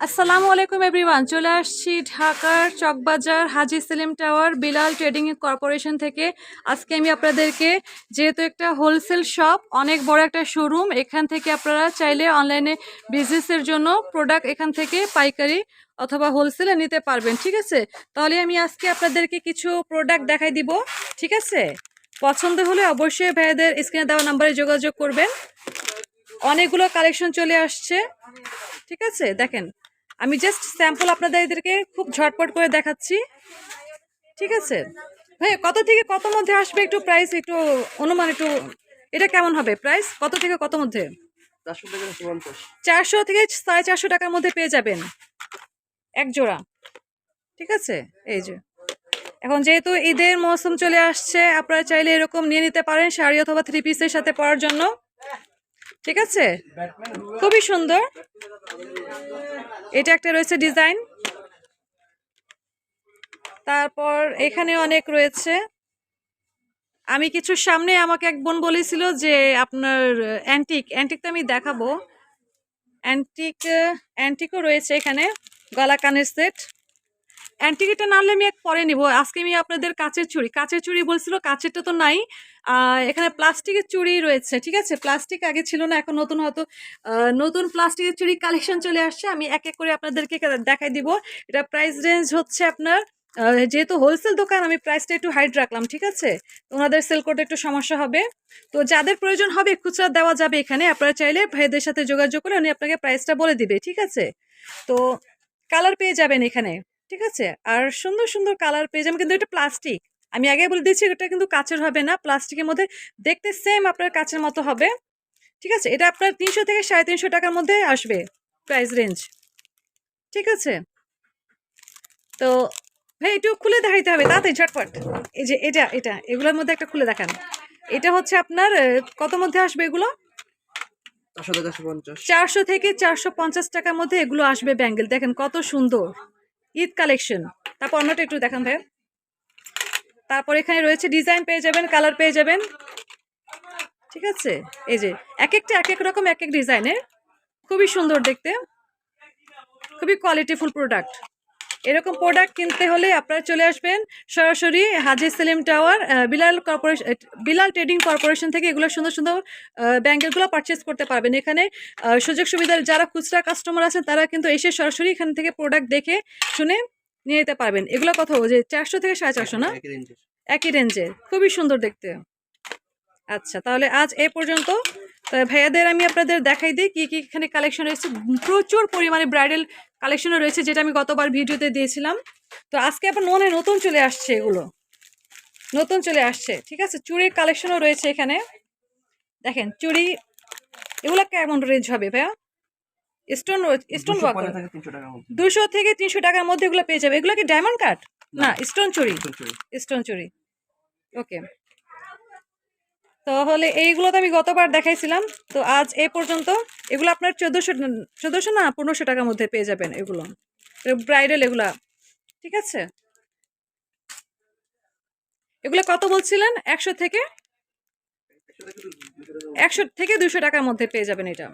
আসসালামু আলাইকুম এভরিওয়ান চলে আসছি ঢাকার Chawkbazar Haji Selim tower, Bilal trading corporation থেকে। আজকে আমি আপনাদেরকে, যেহেতু একটা হোলসেল শপ, অনেক বড় একটা শোরুম এখান থেকে আপনারা চাইলে অনলাইনে বিজনেসের জন্য প্রোডাক্ট এখান থেকে পাইকারি অথবা হোলসেলে নিতে পারবেন, ঠিক আছে? তাহলে আমি আজকে আপনাদেরকে কিছু প্রোডাক্ট দেখাই দিব, ঠিক আছে? পছন্দ হলে অবশ্যই ভাইয়াদের স্ক্রিনে দেওয়া নাম্বারে যোগাযোগ করবেন। অনেকগুলো কালেকশন চলে আসছে, ঠিক আছে? দেখেন আমি জাস্ট স্যাম্পল আপনাদেরকে খুব ঝটপট করে দেখাচ্ছি। ঠিক আছে? ভাই কত থেকে কত মধ্যে আসবে একটু প্রাইস একটু অনুমান একটু এটা কেমন হবে প্রাইস কত থেকে কত মধ্যে? চারশো থেকে সাড়ে চারশো টাকার মধ্যে পেয়ে যাবেন। এক জোড়া। ঠিক আছে? এই যে। এখন যেহেতু ঈদের মৌসুম চলে আসছে আপনারা চাইলে এরকম নিয়ে নিতে পারেন শাড়ি অথবা থ্রি পিসের সাথে পরার জন্য। ঠিক আছে? খুবই সুন্দর। এটা একটা রয়েছে ডিজাইন। তারপর এখানে অনেক রয়েছে। আমি কিছু সামনে আমাকে এক বোন বলেছিল যে আপনার অ্যান্টিক অ্যান্টিক তো আমি দেখাবো। অ্যান্টিক অ্যান্টিকও রয়েছে এখানে, গলা কানের সেট অ্যান্টিক এটা নাহলে আমি এক পরে নিব। আজকে আমি আপনাদের কাচের চুড়ি। কাঁচের চুড়ি বলছিল, কাচেরটা তো নাই। এখানে প্লাস্টিকের চুড়ি রয়েছে, ঠিক আছে? প্লাস্টিক আগে ছিল না, এখন নতুন হয়তো নতুন প্লাস্টিকের চুড়ি কালেকশন চলে আসছে। আমি এক এক করে আপনাদেরকে দেখাই দিব। এটা প্রাইস রেঞ্জ হচ্ছে আপনার যেহেতু হোলসেল দোকান, আমি প্রাইসটা একটু হাইট রাখলাম, ঠিক আছে? ওনাদের সেল করতে একটু সমস্যা হবে। তো যাদের প্রয়োজন হবে, খুচরা দেওয়া যাবে এখানে। আপনারা চাইলে ভাইদের সাথে যোগাযোগ করে উনি আপনাকে প্রাইসটা বলে দিবে, ঠিক আছে? তো কালার পেয়ে যাবেন এখানে। ঠিক আছে? আর সুন্দর সুন্দর কালার পেয়ে যাবেন। কিন্তু এটা প্লাস্টিক আমি আগে বলে দিচ্ছি এটা কিন্তু কাচের হবে না। প্লাস্টিকের মধ্যে দেখতে সেম আপনার কাচের মতো হবে। ঠিক আছে? এটা আপনার তিনশো থেকে সাড়ে তিনশো টাকার মধ্যে আসবে প্রাইস রেঞ্জ ঠিক আছে? তো ভাই একটু খুলে দেখাইতে হবে। তাড়াতাড়ি ঝটপট। এই যে এটা এটা এগুলোর মধ্যে একটা খুলে দেখান। এটা হচ্ছে আপনার কত মধ্যে আসবে এগুলো? চারশো থেকে চারশো পঞ্চাশ। টাকার মধ্যে এগুলো আসবে ব্যাঙ্গেল দেখেন কত সুন্দর। ঈদ কালেকশন। তারপর অন্যটা একটু দেখান ভাই তারপর এখানে রয়েছে ডিজাইন পেয়ে যাবেন, কালার পেয়ে যাবেন। ঠিক আছে? এই যে এক একটা এক এক রকম এক এক ডিজাইনের। খুবই সুন্দর দেখতে। খুবই কোয়ালিটিফুল প্রোডাক্ট এরকম প্রোডাক্ট কিনতে হলে আপনারা চলে আসবেন সরাসরি Haji Selim tower Bilal corporation Bilal trading corporation থেকে এগুলো সুন্দর সুন্দর ব্যাঙ্গেলগুলো পারচেস করতে পারবেন এখানে। সুযোগ সুবিধা যারা খুচরা কাস্টমার আছেন তারা কিন্তু এসে সরাসরি এখান থেকে প্রোডাক্ট দেখে শুনে নিয়ে যেতে পারবেন। এগুলো কত যে চারশো থেকে সাড়ে চারশো না? একই রেঞ্জে খুবই সুন্দর দেখতে। আচ্ছা তাহলে আজ এ পর্যন্ত। ভাইয়াদের আমি আপনাদের দেখাই দিই কি কি এখানে কালেকশন রয়েছে। প্রচুর পরিমাণে ব্রাইডাল কালেকশনও রয়েছে যেটা আমি গতবার ভিডিওতে দিয়েছিলাম। তো আজকে আবার মনে নতুন চলে আসছে এগুলো। নতুন চলে আসছে ঠিক আছে? চুড়ির কালেকশনও রয়েছে এখানে। দেখেন চুড়ি এগুলো কেমন রেঞ্জ হবে ভাইয়া? স্টোন স্টোন ওয়ার্ক দুশো থেকে তিনশো টাকার মধ্যে এগুলো পেয়ে যাবে। এগুলো কি ডায়মন্ড কাট না। স্টোন চুড়ি। চুরি স্টোন চুরি ওকে তাহলে এইগুলো তো আমি গতবার দেখাইছিলাম। তো আজ এ পর্যন্ত এগুলো আপনার চোদ্দোশো চোদ্দোশো না পনেরোশো টাকার মধ্যে পেয়ে যাবেন এগুলো। ব্রাইডাল এগুলা, ঠিক আছে? এগুলো কত বলছিলেন? একশো থেকে? একশো থেকে দুশো টাকার মধ্যে পেয়ে যাবেন এটা।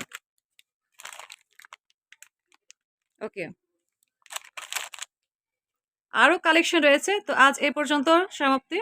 ওকে। আরও কালেকশন রয়েছে, তো আজ এ পর্যন্ত সমাপ্তি।